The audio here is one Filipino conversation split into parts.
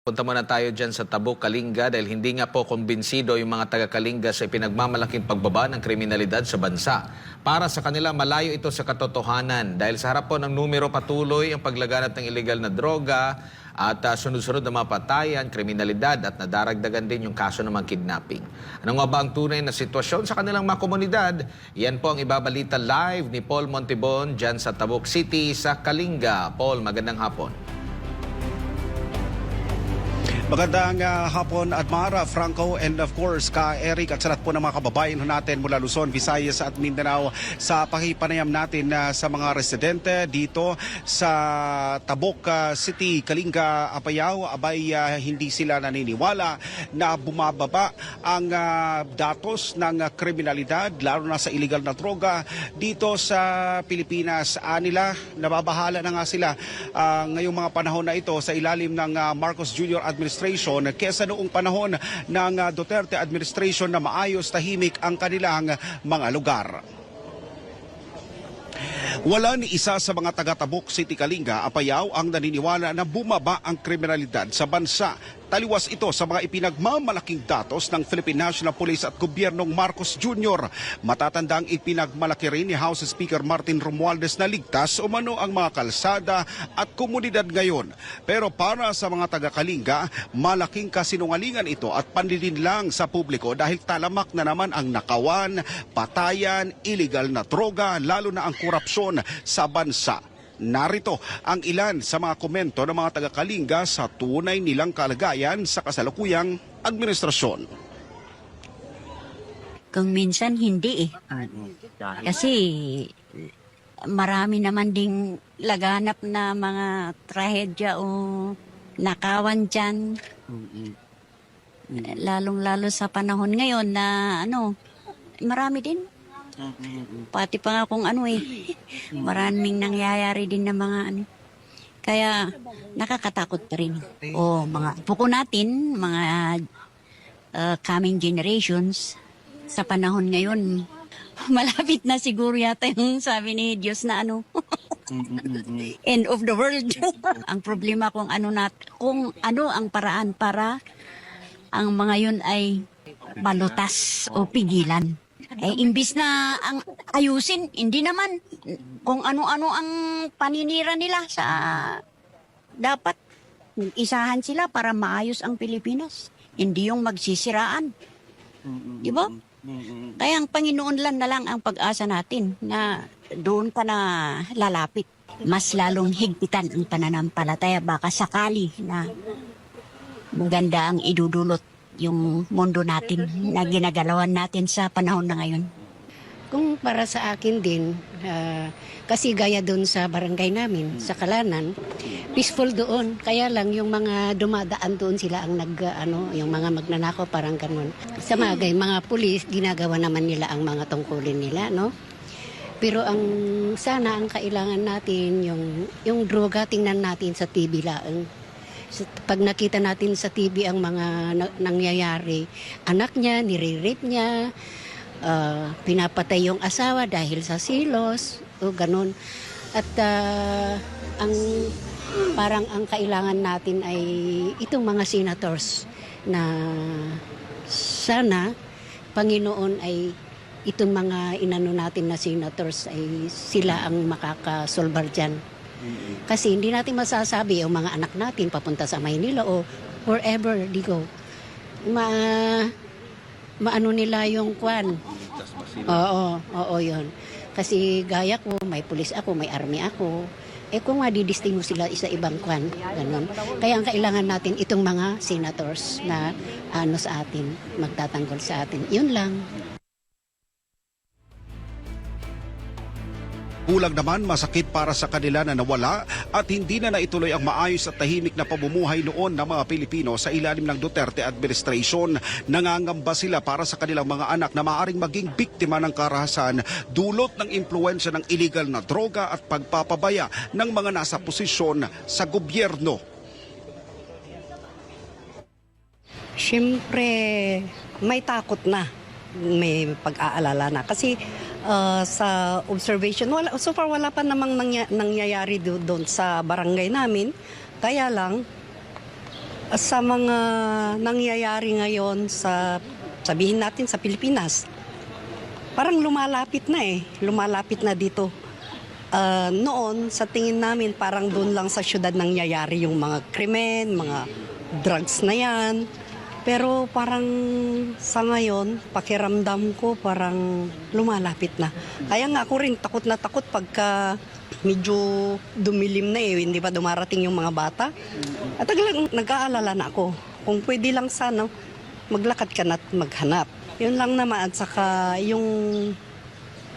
Punta muna tayo dyan sa Tabuk, Kalinga dahil hindi nga po kumbinsido yung mga taga-Kalinga sa pinagmamalaking pagbaba ng kriminalidad sa bansa. Para sa kanila, malayo ito sa katotohanan dahil sa harap po ng numero patuloy ang paglaganap ng illegal na droga at ah, sunod-sunod na mga patayan, kriminalidad at nadaragdagan din yung kaso ng mga kidnapping. Ano nga ba ang tunay na sitwasyon sa kanilang mga komunidad? Yan po ang ibabalita live ni Paul Montibon dyan sa Tabuk City sa Kalinga. Paul, magandang hapon. Magandang ah, hapon at Mara, Franco, and of course ka Eric at sa lahat po ng mga kababayan natin mula Luzon, Visayas at Mindanao sa pakipanayam natin na sa mga residente dito sa Tabok ah, City, Kalinga, Apayao. Abay ah, hindi sila naniniwala na bumababa ang ah, datos ng ah, kriminalidad lalo na sa illegal na droga dito sa Pilipinas. Anila, nababahala na nga sila ah, ngayong mga panahon na ito sa ilalim ng ah, Marcos Jr. Administration kesa noong panahon ng ah, Duterte Administration na maayos tahimik ang kanilang mga lugar. Wala ni isa sa mga taga-Tabuk City Kalinga, Apayao ang naniniwala na bumaba ang kriminalidad sa bansa. Taliwas ito sa mga ipinagmamalaking datos ng Philippine National Police at gobyernong Marcos Jr. Matatandang ipinagmalaki rin ni House Speaker Martin Romualdez na ligtas umano ang mga kalsada at komunidad ngayon. Pero para sa mga taga-Kalinga, malaking kasinungalingan ito at panlilinlang sa publiko dahil talamak na naman ang nakawan, patayan, illegal na droga, lalo na ang korupsyon sa bansa. Narito ang ilan sa mga komento ng mga taga-Kalinga sa tunay nilang kalagayan sa kasalukuyang administrasyon. Kung minsan hindi eh. Kasi marami naman ding laganap na mga trahedya o nakawan dyan. Lalong-lalo sa panahon ngayon na ano, marami din. Pati pa nga kung ano eh, maraming nangyayari din na mga ano. Kaya nakakatakot pa rin. O mga puko natin, mga uh, coming generations, sa panahon ngayon, malapit na siguro yata yung sabi ni Diyos na ano, end of the world. ang problema kung ano nat kung ano ang paraan para ang mga yun ay balutas o pigilan. Eh, imbis na ang ayusin, hindi naman. Kung ano-ano ang paninira nila sa dapat isahan sila para maayos ang Pilipinas. Hindi yung magsisiraan. Di ba? Kaya ang Panginoon lang na lang ang pag-asa natin na doon ka na lalapit. Mas lalong higpitan ang pananampalataya. Baka sakali na maganda ang idudulot yung mundo natin na ginagalawan natin sa panahon na ngayon. Kung para sa akin din, ah, kasi gaya doon sa barangay namin, sa Kalanan, peaceful doon. Kaya lang yung mga dumadaan doon sila ang nag, ano, yung mga magnanakaw, parang ganun. Sa magay, mga pulis, ginagawa naman nila ang mga tungkulin nila, no? Pero ang sana ang kailangan natin yung yung droga tingnan natin sa TV lang. Pag nakita natin sa TV ang mga na- nangyayari, anak niya nire-rape niya, ah, pinapatay yung asawa dahil sa silos o ganun. At ah, ang parang ang kailangan natin ay itong mga senators na sana Panginoon ay itong mga inano natin na senators ay sila ang makakasolbar dyan. Kasi hindi natin masasabi yung mga anak natin papunta sa Maynila o wherever they go. Ma maano nila yung kwan. Oo, oo yun. Kasi gaya ko, may pulis ako, may army ako. Eh kung madidisting mo sila sa ibang kwan, ganun. Kaya ang kailangan natin itong mga senators na ano sa atin, magtatanggol sa atin. Yun lang. Kulang naman masakit para sa kanila na nawala at hindi na naituloy ang maayos at tahimik na pamumuhay noon ng mga Pilipino sa ilalim ng Duterte administration. Nangangamba sila para sa kanilang mga anak na maaring maging biktima ng karahasan dulot ng impluensya ng illegal na droga at pagpapabaya ng mga nasa posisyon sa gobyerno. Siyempre, may takot na. May pag-aalala na. Kasi uh, sa observation, wala, so far wala pa namang nangya- nangyayari do- doon sa barangay namin. Kaya lang, sa mga nangyayari ngayon sa sabihin natin sa Pilipinas. Parang lumalapit na eh, lumalapit na dito. Ah, noon, sa tingin namin, parang doon lang sa syudad nangyayari yung mga krimen, mga drugs na yan. Pero parang sa ngayon, pakiramdam ko parang lumalapit na. Kaya nga ako rin takot na takot pagka medyo dumilim na eh, hindi pa dumarating yung mga bata. At talagang nag-aalala na ako. Kung pwede lang sana, maglakad ka na at maghanap. Yun lang naman at saka yung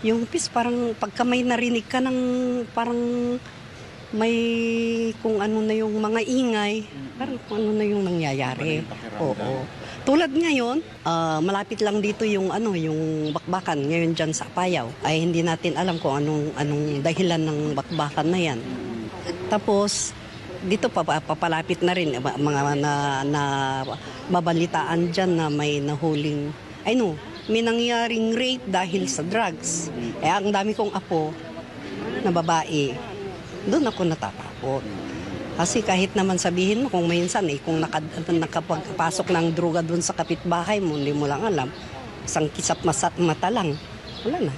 yung pis parang pagka may narinig ka ng parang may kung ano na yung mga ingay, parang kung ano na yung nangyayari. Oo. Tulad ngayon, ah, malapit lang dito yung ano, yung bakbakan ngayon diyan sa Payaw. Ay hindi natin alam kung anong anong dahilan ng bakbakan na 'yan. Tapos dito pa pa- papalapit na rin mga mga na, na mabalitaan diyan na may nahuling ay no, may nangyaring rape dahil sa drugs. Eh ang dami kong apo na babae, doon ako natatakot. Kasi kahit naman sabihin mo kung minsan eh, kung naka, nakapagpasok ng droga doon sa kapitbahay mo, hindi mo lang alam, isang kisap masat mata lang, wala na.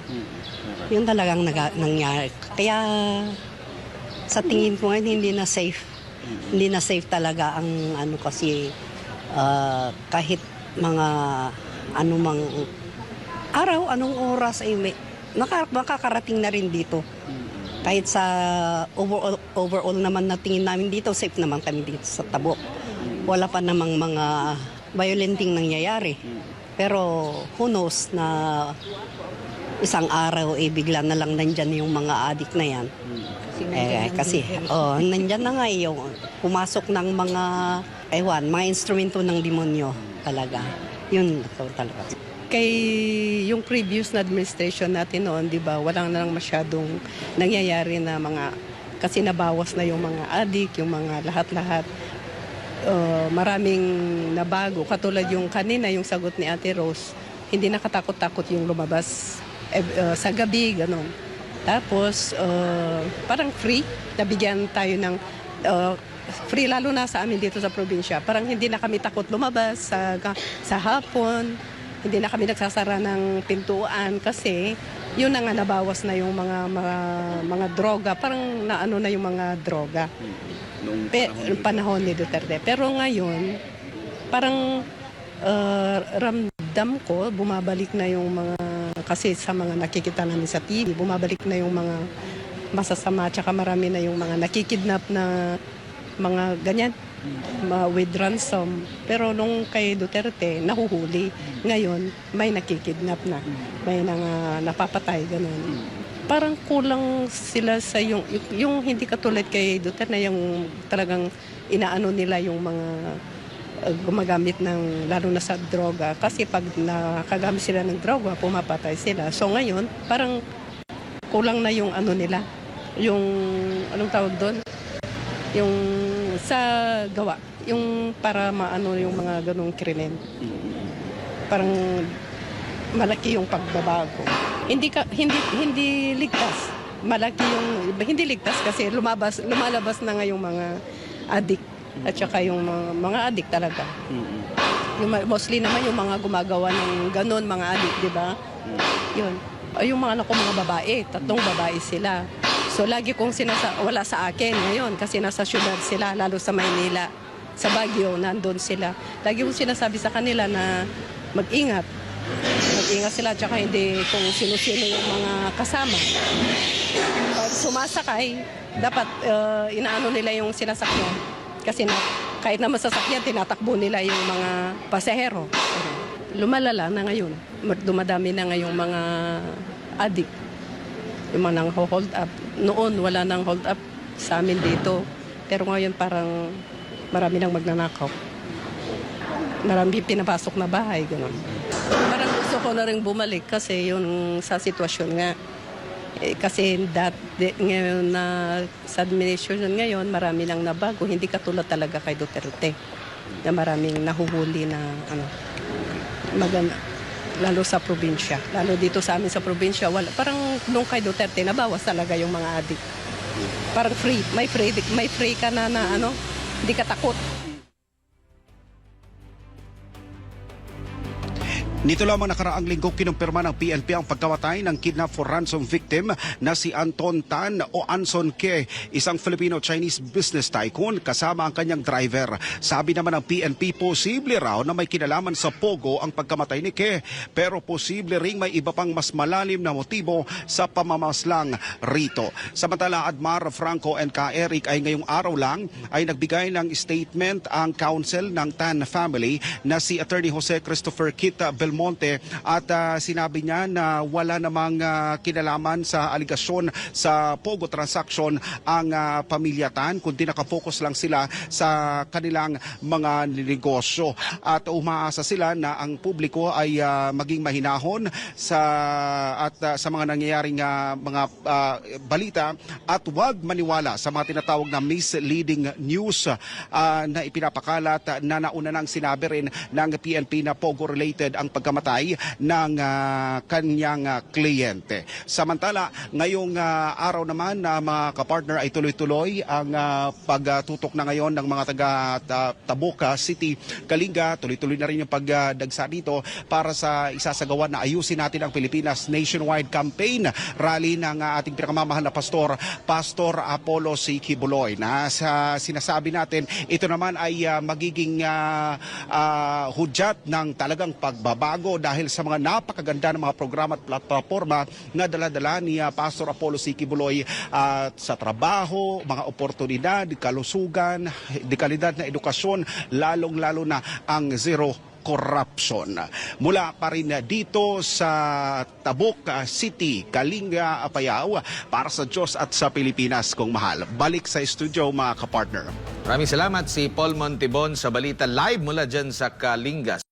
Yun talagang naga, nangyari. Kaya sa tingin ko ngayon hindi na safe. Hindi na safe talaga ang ano kasi ah, kahit mga anumang araw, anong oras ay may, naka, makakarating na rin dito. Kahit sa overall, overall naman na tingin namin dito, safe naman kami dito sa Tabok. Wala pa namang mga violenting nangyayari. Pero who knows na isang araw eh bigla na lang nandyan yung mga adik na yan. Eh, kasi, oh, nandyan na nga yung pumasok ng mga, ewan, mga instrumento ng demonyo talaga. Yun talaga. Kay yung previous na administration natin noon, 'di ba? Walang na lang masyadong nangyayari na mga kasi nabawas na yung mga adik, yung mga lahat-lahat. Uh, maraming nabago. Katulad yung kanina, yung sagot ni Ate Rose, hindi nakatakot-takot yung lumabas eh, uh, sa gabi, ganun. Tapos, uh, parang free, nabigyan tayo ng uh, free lalo na sa amin dito sa probinsya. Parang hindi na kami takot lumabas sa, sa hapon, hindi na kami nagsasara ng pintuan kasi yun na nga nabawas na yung mga mga, mga droga. Parang naano na yung mga droga. Pe, panahon ni Duterte. Pero ngayon, parang uh, ramdam ko, bumabalik na yung mga, kasi sa mga nakikita namin sa TV, bumabalik na yung mga masasama, tsaka marami na yung mga nakikidnap na mga ganyan, ma- with ransom. Pero nung kay Duterte, nahuhuli. Ngayon, may nakikidnap na. May nang, ah, napapatay, ganun. Parang kulang sila sa yung, yung, yung hindi katulad kay Duterte na yung talagang inaano nila yung mga uh, gumagamit ng lalo na sa droga. Kasi pag nakagamit sila ng droga, pumapatay sila. So ngayon, parang kulang na yung ano nila. Yung, anong tawag doon? Yung sa gawa. Yung para maano yung mga ganong krimen. Parang malaki yung pagbabago. Hindi ka hindi hindi ligtas. Malaki yung hindi ligtas kasi lumabas lumalabas na nga mga adik at saka yung mga, mga adik talaga. Yung, mostly naman yung mga gumagawa ng ganon mga adik, di ba? Yun. Yung mga anak ko mga babae, tatlong babae sila. So lagi kong sinasa wala sa akin ngayon kasi nasa syudad sila lalo sa Maynila. Sa Baguio nandun sila. Lagi kong sinasabi sa kanila na mag-ingat. Mag-ingat sila tsaka hindi kung sino-sino yung mga kasama. Pag sumasakay, dapat uh, inaano nila yung sinasakyan. Kasi na, kahit na masasakyan, tinatakbo nila yung mga pasahero. Lumalala na ngayon. Dumadami na ngayong mga adik yung mga nang hold up. Noon, wala nang hold up sa amin dito. Pero ngayon parang marami nang magnanakaw. Marami pinapasok na bahay, gano'n. Parang gusto ko na rin bumalik kasi yung sa sitwasyon nga. Eh, kasi that, de, ngayon na sa administration ngayon, marami nang nabago. Hindi katulad talaga kay Duterte na maraming nahuhuli na ano, maganda lalo sa probinsya. Lalo dito sa amin sa probinsya, wala, parang nung kay Duterte, nabawas talaga yung mga adik. Parang free, may free, may free ka na na ano, hindi ka takot. Nito lamang nakaraang linggo kinumpirma ng PNP ang pagkamatay ng kidnap for ransom victim na si Anton Tan o Anson Ke, isang Filipino-Chinese business tycoon kasama ang kanyang driver. Sabi naman ng PNP, posible raw na may kinalaman sa Pogo ang pagkamatay ni Ke, pero posible ring may iba pang mas malalim na motibo sa pamamaslang rito. Samantala, Admar Franco and Ka Eric ay ngayong araw lang ay nagbigay ng statement ang counsel ng Tan family na si Attorney Jose Christopher Kita Belmonte at ah, sinabi niya na wala namang ah, kinalaman sa aligasyon sa Pogo transaction ang ah, pamilya Tan kundi nakafocus lang sila sa kanilang mga negosyo. At umaasa sila na ang publiko ay ah, maging mahinahon sa at ah, sa mga nangyayaring ah, mga ah, balita. At huwag maniwala sa mga tinatawag na misleading news ah, na ipinapakalat na nauna nang sinabi rin ng PNP na Pogo related ang pagkamatay ng ah, kanyang ah, kliyente. Samantala, ngayong ah, araw naman na mga kapartner ay tuloy-tuloy ang ah, pagtutok na ngayon ng mga taga ta- Taboca City, Kalinga. Tuloy-tuloy na rin yung pagdagsa dito para sa isasagawa na ayusin natin ang Pilipinas nationwide campaign rally ng ah, ating pinakamamahal na pastor, Pastor Apollo C. Kibuloy. Na sa sinasabi natin, ito naman ay ah, magiging ah, ah, hudyat ng talagang pagbabago dahil sa mga napakaganda ng mga programa at platforma na dala-dala ni ah, Pastor Apollo C. Kibuloy ah, sa trabaho, mga oportunidad, kalusugan, dekalidad na edukasyon, lalong-lalo na ang zero corruption. Mula pa rin dito sa Tabuk City, Kalinga, Apayao, para sa Diyos at sa Pilipinas kong mahal. Balik sa studio mga kapartner. Maraming salamat si Paul Montibon sa balita live mula dyan sa Kalingas.